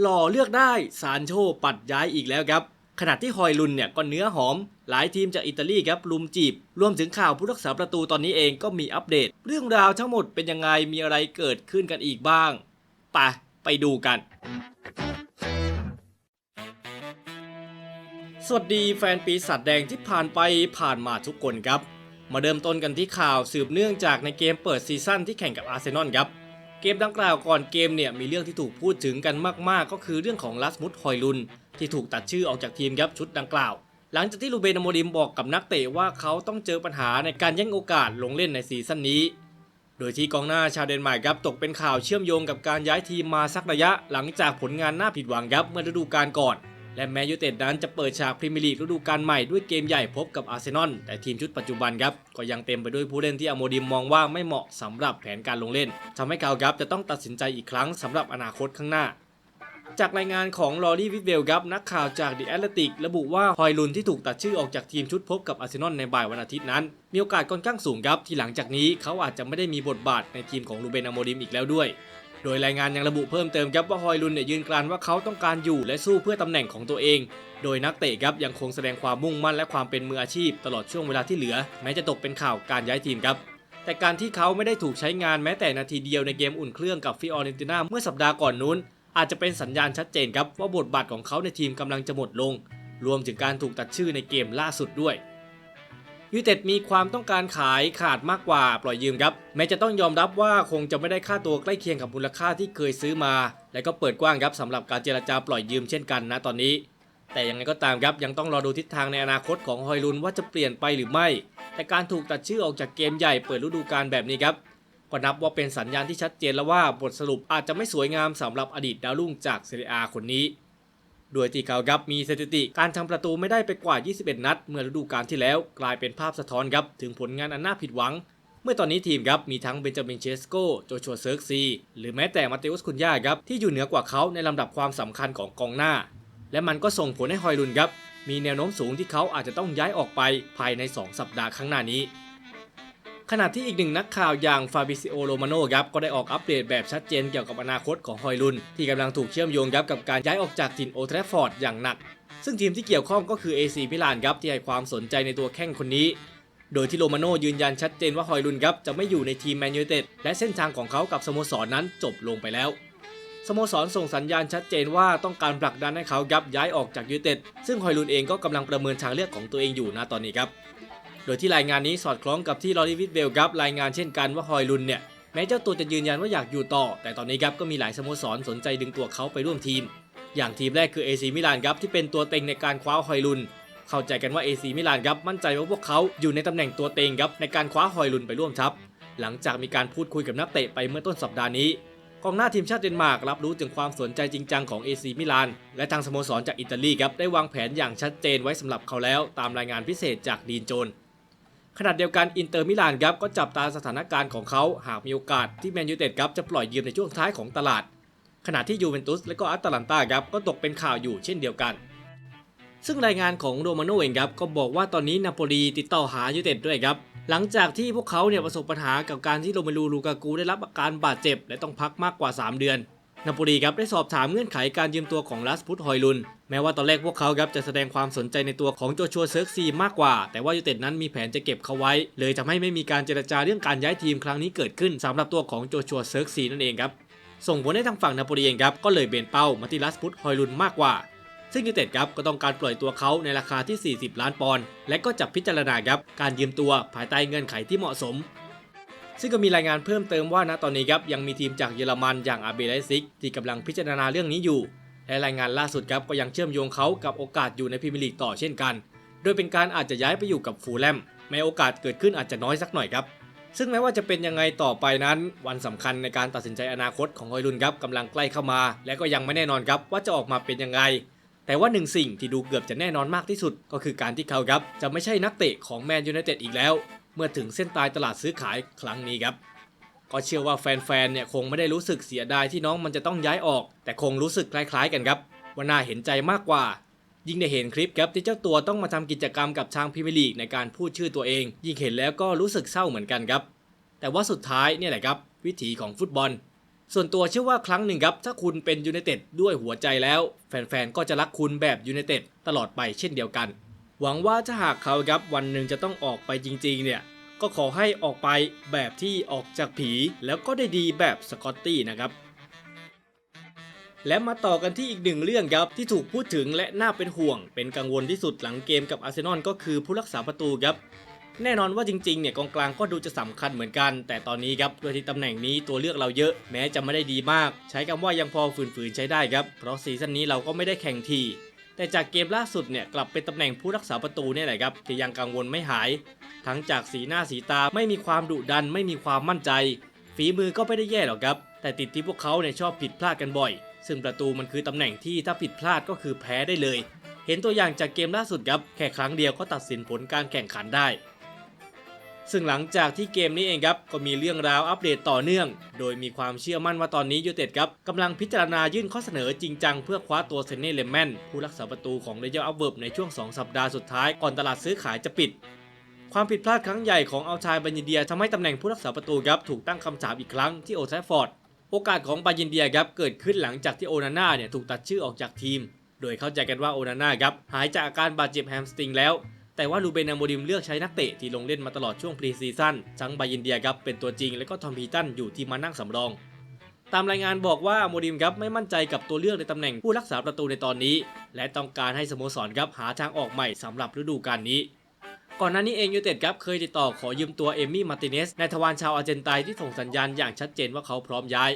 หล่อเลือกได้ซานโชปัดย้ายอีกแล้วครับ ขณะที่ฮอยลุนเนี่ยก็เนื้อหอม หลายทีมจากอิตาลีครับลุมจีบ รวมถึงข่าวผู้รักษาประตูตอนนี้เองก็มีอัปเดต เรื่องราวทั้งหมดเป็นยังไงมีอะไรเกิดขึ้นกันอีกบ้างไปไปดูกัน สวัสดีแฟนปีศาจแดงที่ผ่านไปผ่านมาทุกคนครับ มาเริ่มต้นกันที่ข่าวสืบเนื่องจากในเกมเปิดซีซั่นที่แข่งกับอาร์เซนอลครับ เกมดังกล่าวก่อนเกมเนี่ยมีเรื่องที่ถูกพูดถึงกันมากๆ ก็คือเรื่องของลัสมุดฮอยลุน ที่ถูกตัดชื่อออกจากทีมครับชุดดังกล่าว หลังจากที่ลูเบนโมดิมบอกกับนักเตะว่าเขาต้องเจอปัญหาในการแย่งโอกาสลงเล่นในซีซั่นนี้ โดยที่กองหน้าชาวเดนมาร์กครับตกเป็นข่าวเชื่อมโยงกับการย้ายทีมมาสักระยะ หลังจากผลงานน่าผิดหวังครับเมื่อฤดูกาลก่อน และแม้ยูเต็ดนั้นจะเปิดฉากพรีเมียร์ลีกฤดูกาลใหม่ด้วยเกมใหญ่พบกับอาร์เซนอลแต่ทีมชุดปัจจุบันครับก็ยังเต็มไปด้วยผู้เล่นที่อโมดิมมองว่าไม่เหมาะสำหรับแผนการลงเล่นทำให้เขาครับจะต้องตัดสินใจอีกครั้งสำหรับอนาคตข้างหน้าจากรายงานของลอรี่วิทเวลครับนักข่าวจากดิแอตเลติกระบุว่าฮอยลุนที่ถูกตัดชื่อออกจากทีมชุดพบกับอาร์เซนอลในบ่ายวันอาทิตย์นั้น มีโอกาสค่อนข้างสูงครับที่หลังจากนี้เขาอาจจะไม่ได้มีบทบาทในทีมของลูเบนอโมดิมอีกแล้วด้วย โดยรายงานยังระบุเพิ่มเติมครับว่าฮอยลุนเนี่ยยืนกรานว่าเขาต้องการอยู่และสู้เพื่อตำแหน่งของตัวเอง โดยนักเตะครับยังคงแสดงความมุ่งมั่นและความเป็นมืออาชีพ ตลอดช่วงเวลาที่เหลือ แม้จะตกเป็นข่าวการย้ายทีมครับแต่การที่เขาไม่ได้ถูกใช้งานแม้แต่นาทีเดียวในเกมอุ่นเครื่องกับฟิออเรนติน่าเมื่อสัปดาห์ก่อนนู้น อาจจะเป็นสัญญาณชัดเจนครับว่าบทบาทของเขาในทีมกำลังจะหมดลง รวมถึงการถูกตัดชื่อในเกมล่าสุดด้วย ยูเต็ดมีความต้องการขายขาดมากกว่าปล่อยยืมครับ แม้จะต้องยอมรับว่าคงจะไม่ได้ค่าตัวใกล้เคียงกับมูลค่าที่เคยซื้อมา และก็เปิดกว้างครับสำหรับการเจรจาปล่อยยืมเช่นกันนะตอนนี้ แต่ยังไงก็ตามครับยังต้องรอดูทิศทางในอนาคตของฮอยลุนว่าจะเปลี่ยนไปหรือไม่ แต่การถูกตัดชื่อออกจากเกมใหญ่เปิดฤดูกาลแบบนี้ครับก็นับว่าเป็นสัญญาณที่ชัดเจนแล้วว่าบทสรุปอาจจะไม่สวยงามสำหรับอดีตดาวรุ่งจากเซเรียคนนี้ โดยที่เขาครับมีสถิติการทำประตูไม่ได้ไปกว่า 21 นัด เมื่อฤดูกาลที่แล้ว กลายเป็นภาพสะท้อนครับถึงผลงานอันน่าผิดหวัง เมื่อตอนนี้ทีมครับมีทั้งเบนจามินเชสโกโจชัวเซิร์กซีหรือแม้แต่มาเตอุสคุนย่าครับที่อยู่เหนือกว่าเขาในลำดับความสำคัญของกองหน้า และมันก็ส่งผลให้ฮอยลุนครับมีแนวโน้มสูงที่เขาอาจจะต้องย้ายออกไปภายใน 2 สัปดาห์ข้างหน้านี้ ขณะที่อีกหนึ่งนักข่าวอย่างฟาบิซิโอโรมาโนครับก็ได้ออกอัปเดตแบบชัดเจนเกี่ยวกับอนาคตของฮอยลุน ที่กำลังถูกเชื่อมโยงครับกับการย้ายออกจากถิ่นโอลด์แทรฟฟอร์ดอย่างหนัก ซึ่งทีมที่เกี่ยวข้องก็คือ AC มิลานครับที่ให้ความสนใจในตัวแข้งคนนี้ โดยที่โรมาโนยืนยันชัดเจนว่าฮอยลุนครับจะไม่อยู่ในทีมแมนยูเต็ดและเส้นทางของเขากับสโมสรนั้นจบลงไปแล้วสโมสรส่งสัญญาณชัดเจนว่าต้องการผลักดันให้เขายับย้ายออกจากยูเต็ดซึ่งฮอยลุนเองก็กำลังประเมินทางเลือกของตัวเองอยู่นะตอนนี้ครับ โดยที่รายงานนี้สอดคล้องกับที่ลอรีวิทเวลครับรายงานเช่นกันว่าฮอยลุนเนี่ยแม้เจ้าตัวจะยืนยันว่าอยากอยู่ต่อ แต่ตอนนี้ครับก็มีหลายสโมสรสนใจดึงตัวเขาไปร่วมทีม อย่างทีมแรกคือ AC มิลานครับที่เป็นตัวเต็งในการคว้าฮอยลุน เข้าใจกันว่า AC มิลานครับมั่นใจว่าพวกเขาอยู่ในตำแหน่งตัวเต็งครับในการคว้าฮอยลุนไปร่วมทัพ หลังจากมีการพูดคุยกับนักเตะไปเมื่อต้นสัปดาห์นี้กองหน้าทีมชาติเดนมาร์กรับรู้ถึงความสนใจจริงจังของ AC มิลานและทางสโมสรจากอิตาลีครับได้วางแผนอย่างชัดเจนไว้สำหรับเขาแล้ว ตามรายงานพิเศษจากดีนโจน ขณะเดียวกันอินเตอร์มิลานครับก็จับตาสถานการณ์ของเขาหากมีโอกาสที่แมนยูเต็ดครับจะปล่อยยืมในช่วงท้ายของตลาด ขณะที่ยูเวนตุสและก็อัตแลนตาครับก็ตกเป็นข่าวอยู่เช่นเดียวกัน ซึ่งรายงานของโรมาโนเองครับก็บอกว่าตอนนี้นาโปลีติดต่อหายูเต็ดด้วยครับหลังจากที่พวกเขาเนี่ยประสบปัญหากับการที่โรเมลูลูกากูได้รับอาการบาดเจ็บ และต้องพักมากกว่า 3 เดือน นาโปลีครับได้สอบถามเงื่อนไขการยืมตัวของลัสพุตฮอยลุน แม้ว่าตอนแรกพวกเขาครับจะแสดงความสนใจในตัวของโจชัวเซิร์กซีมากกว่า แต่ว่ายูเต็ดนั้นมีแผนจะเก็บเขาไว้ เลยทำให้ไม่มีการเจรจาเรื่องการย้ายทีมครั้งนี้เกิดขึ้นสำหรับตัวของโจชัวเซิร์กซีนั่นเองครับส่งผลให้ทางฝั่งนาโปลีเองครับก็เลยเบนเป้ามาที่ลัสพุตฮอยลุนมากกว่า ซึ่งยูเต็ดครับก็ต้องการปล่อยตัวเขาในราคาที่ 40 ล้านปอนด์และก็จับพิจารณาครับการยืมตัวภายใต้เงื่อนไขที่เหมาะสม ซึ่งก็มีรายงานเพิ่มเติมว่าณตอนนี้ครับยังมีทีมจากเยอรมันอย่างอาเบไลซิกที่กำลังพิจารณาเรื่องนี้อยู่ และรายงานล่าสุดครับก็ยังเชื่อมโยงเขากับโอกาสอยู่ในพรีเมียร์ลีกต่อเช่นกัน โดยเป็นการอาจจะย้ายไปอยู่กับฟูลแลมแม้โอกาสเกิดขึ้นอาจจะน้อยสักหน่อยครับซึ่งแม้ว่าจะเป็นยังไงต่อไปนั้น วันสำคัญในการตัดสินใจอนาคตของฮอยลุนครับกำลังใกล้เข้ามา และก็ยังไม่แน่นอนครับว่าจะออกมาเป็นยังไง แต่ว่าหนึ่งสิ่งที่ดูเกือบจะแน่นอนมากที่สุด ก็คือการที่เขาครับจะไม่ใช่นักเตะของแมนยูไนเต็ดอีกแล้ว เมื่อถึงเส้นตายตลาดซื้อขายครั้งนี้ครับ ก็เชื่อว่าแฟนๆเนี่ยคงไม่ได้รู้สึกเสียดายที่น้องมันจะต้องย้ายออก แต่คงรู้สึกคล้าย ๆ กันครับว่าน่าเห็นใจมากกว่า ยิ่งได้เห็นคลิปครับที่เจ้าตัวต้องมาทำกิจกรรมกับทางพรีเมียร์ลีกในการพูดชื่อตัวเอง ยิ่งเห็นแล้วก็รู้สึกเศร้าเหมือนกันครับ แต่ว่าสุดท้ายเนี่ยแหละครับ วิถีของฟุตบอล ส่วนตัวเชื่อว่าครั้งหนึ่งครับถ้าคุณเป็นยูไนเต็ดด้วยหัวใจแล้ว แฟนๆก็จะรักคุณแบบยูไนเต็ดตลอดไปเช่นเดียวกัน หวังว่าถ้าหากเขาครับวันหนึ่งจะต้องออกไปจริงๆ เนี่ย ก็ขอให้ออกไปแบบที่ออกจากผี แล้วก็ได้ดีแบบสกอตตี้นะครับ และมาต่อกันที่อีกหนึ่งเรื่องครับที่ถูกพูดถึงและน่าเป็นห่วง เป็นกังวลที่สุดหลังเกมกับอาร์เซนอลก็คือผู้รักษาประตูครับแน่นอนว่าจริงๆ เนี่ยกองกลางก็ดูจะสำคัญเหมือนกัน แต่ตอนนี้ครับด้วยที่ตำแหน่งนี้ตัวเลือกเราเยอะแม้จะไม่ได้ดีมาก ใช้คำว่ายังพอฝืนๆใช้ได้ครับ เพราะซีซั่นนี้เราก็ไม่ได้แข่งที แต่จากเกมล่าสุดเนี่ยกลับเป็นตำแหน่งผู้รักษาประตูเนี่ยแหละครับที่ยังกังวลไม่หาย ทั้งจากสีหน้าสีตาไม่มีความดุดันไม่มีความมั่นใจ ฝีมือก็ไม่ได้แย่หรอกครับ แต่ติดที่พวกเขาเนี่ยชอบผิดพลาดกันบ่อย ซึ่งประตูมันคือตำแหน่งที่ถ้าผิดพลาดก็คือแพ้ได้เลย เห็นตัวอย่างจากเกมล่าสุดครับแค่ครั้งเดียวก็ตัดสินผลการแข่งขันได้ ซึ่งหลังจากที่เกมนี้เองครับก็มีเรื่องราวอัปเดตต่อเนื่อง โดยมีความเชื่อมั่นว่าตอนนี้ยูเต็ดครับกำลังพิจารณายื่นข้อเสนอจริงจังเพื่อคว้าตัวเซนเน่เลมแมนผู้รักษาประตูของเรเยลอัพเวิร์บในช่วง 2 สัปดาห์สุดท้ายก่อนตลาดซื้อขายจะปิดความผิดพลาดครั้งใหญ่ของอัลชายบัญญินเดียทำให้ตำแหน่งผู้รักษาประตูครับถูกตั้งคำถามอีกครั้งที่โอแทฟฟอร์ด โอกาสของบายินเดียครับเกิดขึ้นหลังจากที่โอนาน่าเนี่ยถูกตัดชื่อออกจากทีม โดยเข้าใจกันว่าโอนาน่าครับหายจากอาการบาดเจ็บแฮมสตริงแล้ว แต่ว่าลูเบนอาโมดิมเลือกใช้นักเตะที่ลงเล่นมาตลอดช่วงพรีซีซั่นทั้งบายินเดียครับเป็นตัวจริง และก็ทอมพีตันอยู่ที่มานั่งสำรอง ตามรายงานบอกว่าโมดิมครับไม่มั่นใจกับตัวเลือกในตำแหน่งผู้รักษาประตูในตอนนี้ และต้องการให้สโมสรครับหาทางออกใหม่สำหรับฤดูกาลนี้ก่อนหน้านี้เองยูเต็ดครับเคยติดต่อขอยืมตัวเอมี่มาร์ติเนสในทวารชาวอาร์เจนไตที่ส่งสัญญาณอย่างชัดเจนว่าเขาพร้อมย้าย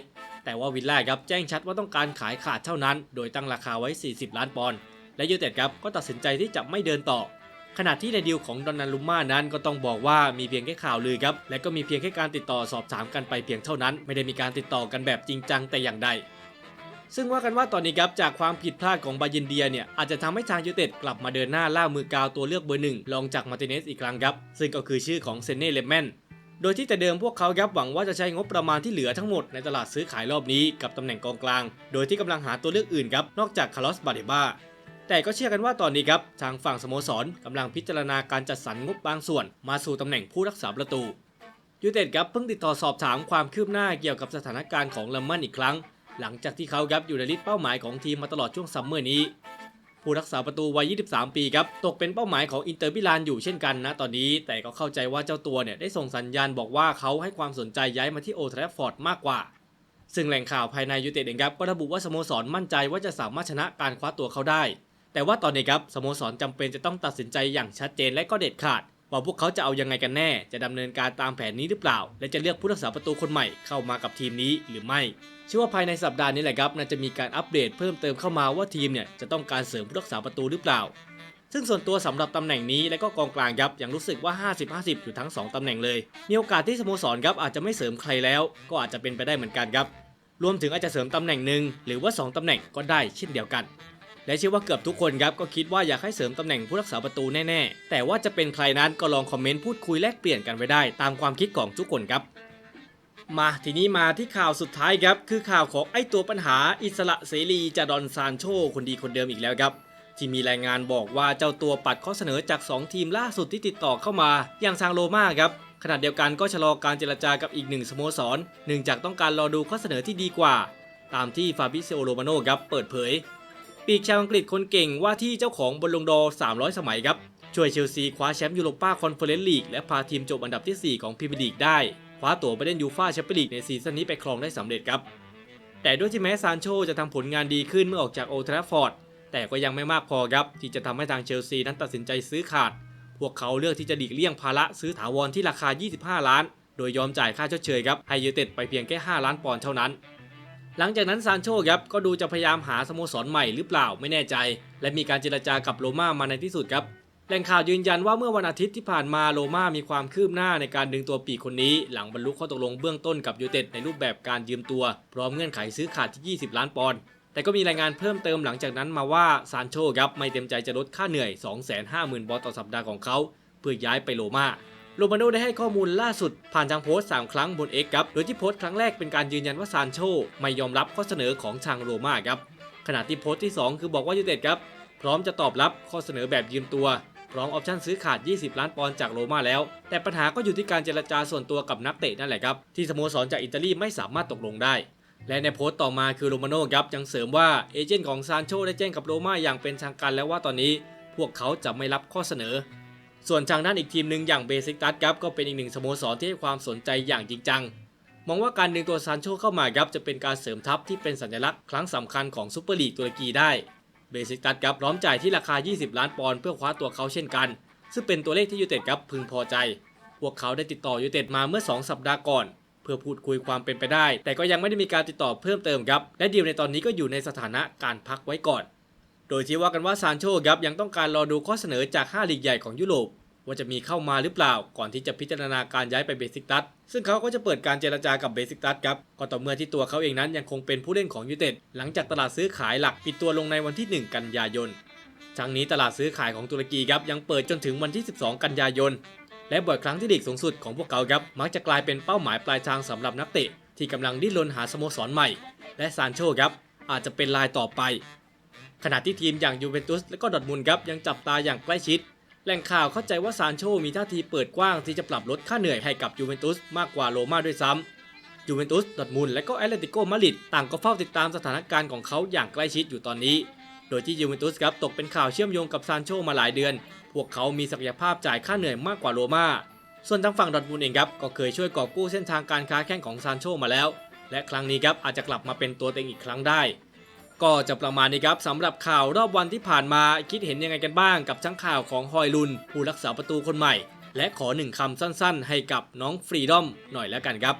แต่ว่าวิลล่าครับแจ้งชัดว่าต้องการขายขาดเท่านั้น โดยตั้งราคาไว้ 40 ล้านปอนด์และยูเต็ดครับก็ตัดสินใจที่จะไม่เดินต่อ ขณะที่ในดีลของดอนนันลุมม่านั้นก็ต้องบอกว่ามีเพียงแค่ข่าวลือครับ และก็มีเพียงแค่การติดต่อสอบถามกันไปเพียงเท่านั้น ไม่ได้มีการติดต่อกันแบบจริงจังแต่อย่างใดซึ่งว่ากันว่าตอนนี้ครับจากความผิดพลาดของบาเยนเดียเนี่ยอาจจะทำให้ทางยูเต็ดกลับมาเดินหน้าล่ามือกาวตัวเลือกเบอร์หนึ่งรองจากมาร์ติเนสอีกครั้งครับ ซึ่งก็คือชื่อของเซนเน่เลมแมนโดยที่แต่เดิมพวกเขาครับหวังว่าจะใช้งบประมาณที่เหลือทั้งหมดในตลาดซื้อขายรอบนี้กับตำแหน่งกองกลาง โดยที่กำลังหาตัวเลือกอื่นครับนอกจากคาร์ลอสบาเดบ้า แต่ก็เชื่อกันว่าตอนนี้ครับทางฝั่งสโมสรกำลังพิจารณาการจัดสรรงบบางส่วน มาสู่ตำแหน่งผู้รักษาประตูยูเต็ดครับเพิ่งติดต่อสอบถามความคืบหน้าเกี่ยวกับสถานการณ์ของลัมมันอีกครั้ง หลังจากที่เขาครับอยู่ในลิสต์เป้าหมายของทีมมาตลอดช่วงซัมเมอร์นี้ ผู้รักษาประตูวัย 23 ปีครับตกเป็นเป้าหมายของอินเตอร์มิลานอยู่เช่นกันนะตอนนี้ แต่ก็เข้าใจว่าเจ้าตัวเนี่ยได้ส่งสัญญาณบอกว่าเขาให้ความสนใจย้ายมาที่โอลด์แทรฟฟอร์ดมากกว่า ซึ่งแหล่งข่าวภายในยูเต็ดเองครับก็ระบุว่าสโมสรมั่นใจว่าจะสามารถชนะการคว้าตัวเขาได้ แต่ว่าตอนนี้ครับสโมสรจำเป็นจะต้องตัดสินใจอย่างชัดเจนและก็เด็ดขาด ว่าพวกเขาจะเอายังไงกันแน่ จะดำเนินการตามแผนนี้หรือเปล่า และจะเลือกผู้รักษาประตูคนใหม่เข้ามากับทีมนี้หรือไม่เชื่อว่าภายในสัปดาห์นี้แหละครับน่าจะมีการอัปเดตเพิ่มเติมเข้ามาว่าทีมเนี่ยจะต้องการเสริมผู้รักษาประตูหรือเปล่า ซึ่งส่วนตัวสำหรับตำแหน่งนี้และก็กองกลางครับยังรู้สึกว่า 50-50 อยู่ทั้ง 2ตำแหน่งเลย มีโอกาสที่สโมสรครับอาจจะไม่เสริมใครแล้ว ก็อาจจะเป็นไปได้เหมือนกันครับ รวมถึงอาจจะเสริมตำแหน่งหนึ่งหรือว่า 2ตำแหน่งก็ได้เช่นเดียวกัน และเชื่อว่าเกือบทุกคนครับก็คิดว่าอยากให้เสริมตำแหน่งผู้รักษาประตูแน่ๆ แต่ว่าจะเป็นใครนั้นก็ลองคอมเมนต์พูดคุยแลกเปลี่ยนกันไว้ได้ ตามความคิดของทุกคนครับ มาทีนี้มาที่ข่าวสุดท้ายครับคือข่าวของไอ้ตัวปัญหาอิสระเสรีจาดอนซานโช คนดีคนเดิมอีกแล้วครับที่มีรายงานบอกว่าเจ้าตัวปัดข้อเสนอจาก 2 ทีมล่าสุดที่ติดต่อเข้ามา อย่างซางโรมาครับขณะเดียวกันก็ชะลอการเจรจากับอีกหนึ่งสโมสรเนื่องจากต้องการรอดูข้อเสนอที่ดีกว่า ตามที่ฟาบิเซโอโรมาโนครับเปิดเผย ปีกชาวอังกฤษคนเก่งว่าที่เจ้าของบอลลงดอ 300 สมัยครับ ช่วยเชลซีคว้าแชมป์ยูโรป้าคอนเฟอเรนซ์ลีกและพาทีมจบอันดับที่ 4 ของพรีเมียร์ลีกได้ คว้าตั๋วไปเล่นยูฟ่าแชมเปี้ยนลีกในซีซั่นนี้ไปครองได้สำเร็จครับ แต่ด้วยที่แม้ซานโชจะทำผลงานดีขึ้นเมื่อออกจากโอทราฟอร์ดแต่ก็ยังไม่มากพอครับที่จะทำให้ทางเชลซีนั้นตัดสินใจซื้อขาด พวกเขาเลือกที่จะหลีกเลี่ยงภาระซื้อถาวรที่ราคา 25 ล้าน โดยยอมจ่ายค่าชดเชยครับให้ยูเต็ดไปเพียงแค่ 5 ล้านปอนด์เท่านั้น หลังจากนั้นซานโชครับก็ดูจะพยายามหาสโมสรใหม่หรือเปล่าไม่แน่ใจ และมีการเจรจากับโรม่ามาในที่สุดครับแหล่งข่าวยืนยันว่าเมื่อวันอาทิตย์ที่ผ่านมาโรม่ามีความคืบหน้าในการดึงตัวปีกคนนี้ หลังบรรลุข้อตกลงเบื้องต้นกับยูเต็ดในรูปแบบการยืมตัว พร้อมเงื่อนไขซื้อขาดที่ 20 ล้านปอนด์แต่ก็มีรายงานเพิ่มเติมหลังจากนั้นมาว่าซานโชครับไม่เต็มใจจะลดค่าเหนื่อย 250,000 บอลต่อสัปดาห์ของเขา เพื่อย้ายไปโรม่า โรมาโนได้ให้ข้อมูลล่าสุดผ่านทางโพสต์3ครั้งบน X ครับโดยที่โพสต์ครั้งแรกเป็นการยืนยันว่าซานโชไม่ยอมรับข้อเสนอของทางโรม่าครับขณะที่โพสต์ที่ 2 คือบอกว่ายูเต็ดครับพร้อมจะตอบรับข้อเสนอแบบยืมตัวพร้อมออปชั่นซื้อขาด 20 ล้านปอนด์จากโรม่าแล้ว แต่ปัญหาก็อยู่ที่การเจรจาส่วนตัวกับนักเตะนั่นแหละครับ ที่สโมสรจากอิตาลีไม่สามารถตกลงได้ และในโพสต์ต่อมาคือโรมาโน่ครับยังเสริมว่าเอเจนต์ของซานโชได้แจ้งกับโรม่าอย่างเป็นทางการแล้วว่าตอนนี้ พวกเขาจะไม่รับข้อเสนอ ส่วนทางด้านอีกทีมหนึ่งอย่างเบซิกตัสครับก็เป็นอีกหนึ่งสโมสรที่ให้ความสนใจอย่างจริงจัง มองว่าการดึงตัวซานโชเข้ามาครับจะเป็นการเสริมทัพที่เป็นสัญลักษณ์ครั้งสำคัญของซูเปอร์ลีกตุรกีได้ เบซิกตัสครับพร้อมจ่ายที่ราคา 20 ล้านปอนด์เพื่อคว้าตัวเขาเช่นกัน ซึ่งเป็นตัวเลขที่ยูเต็ดครับพึงพอใจ พวกเขาได้ติดต่อยูเต็ดมาเมื่อ 2 สัปดาห์ก่อน เพื่อพูดคุยความเป็นไปได้ แต่ก็ยังไม่ได้มีการติดต่อเพิ่มเติมครับและดีลในตอนนี้ก็อยู่ในสถานะการพักไว้ก่อน โดยที่ว่ากันว่าซานโชครับยังต้องการรอดูข้อเสนอจาก 5 ลีกใหญ่ของยุโรป ว่าจะมีเข้ามาหรือเปล่า ก่อนที่จะพิจารณาการย้ายไปเบซิกตัสซึ่งเขาก็จะเปิดการเจรจากับเบซิกตัสครับก็ต่อเมื่อที่ตัวเขาเองนั้นยังคงเป็นผู้เล่นของยูเต็ดหลังจากตลาดซื้อขายหลักปิดตัวลงในวันที่ 1 กันยายนทั้งนี้ตลาดซื้อขายของตุรกีครับยังเปิดจนถึงวันที่ 12 กันยายนและบ่อยครั้งที่ลีกสูงสุดของพวกเขาครับมักจะกลายเป็นเป้าหมายปลายทางสำหรับนักเตะที่กำลังดิ้นรนหาสโมสรใหม่ และซานโชครับอาจจะเป็นรายต่อไป ขณะที่ทีมอย่างยูเวนตุสและก็ดอทมุนครับยังจับตาอย่างใกล้ชิด แหล่งข่าวเข้าใจว่าซานโชมีท่าทีเปิดกว้างที่จะปรับลดค่าเหนื่อยให้กับยูเวนตุสมากกว่าโรม่าด้วยซ้ำยูเวนตุสดอทมุนและก็แอตเลติโกมาดริดต่างก็เฝ้าติดตามสถานการณ์ของเขาอย่างใกล้ชิดอยู่ตอนนี้ โดยที่ยูเวนตุสครับตกเป็นข่าวเชื่อมโยงกับซานโชมาหลายเดือน พวกเขามีศักยภาพจ่ายค่าเหนื่อยมากกว่าโรม่าส่วนทางฝั่งดอทมุนเองครับก็เคยช่วยกอบกู้เส้นทางการค้าแข้งของซานโชมาแล้ว และครั้งนี้ครับอาจจะกลับมาเป็นตัวเต็งอีกครั้งได้ ก็จะประมาณนี้ครับสำหรับข่าวรอบวันที่ผ่านมาคิดเห็นยังไงกันบ้างกับทั้งข่าวของฮอยลุน ผู้รักษาประตูคนใหม่ และขอหนึ่งคำสั้นๆ ให้กับน้องฟรีดอมหน่อยแล้วกันครับ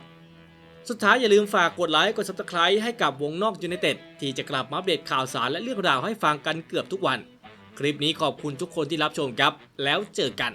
สุดท้ายอย่าลืมฝากกดไลค์กด subscribe ให้กับวงนอกยูไนเต็ดที่จะกลับมาอัปเดตข่าวสารและเรื่องราวให้ฟังกันเกือบทุกวัน คลิปนี้ขอบคุณทุกคนที่รับชมครับ แล้วเจอกัน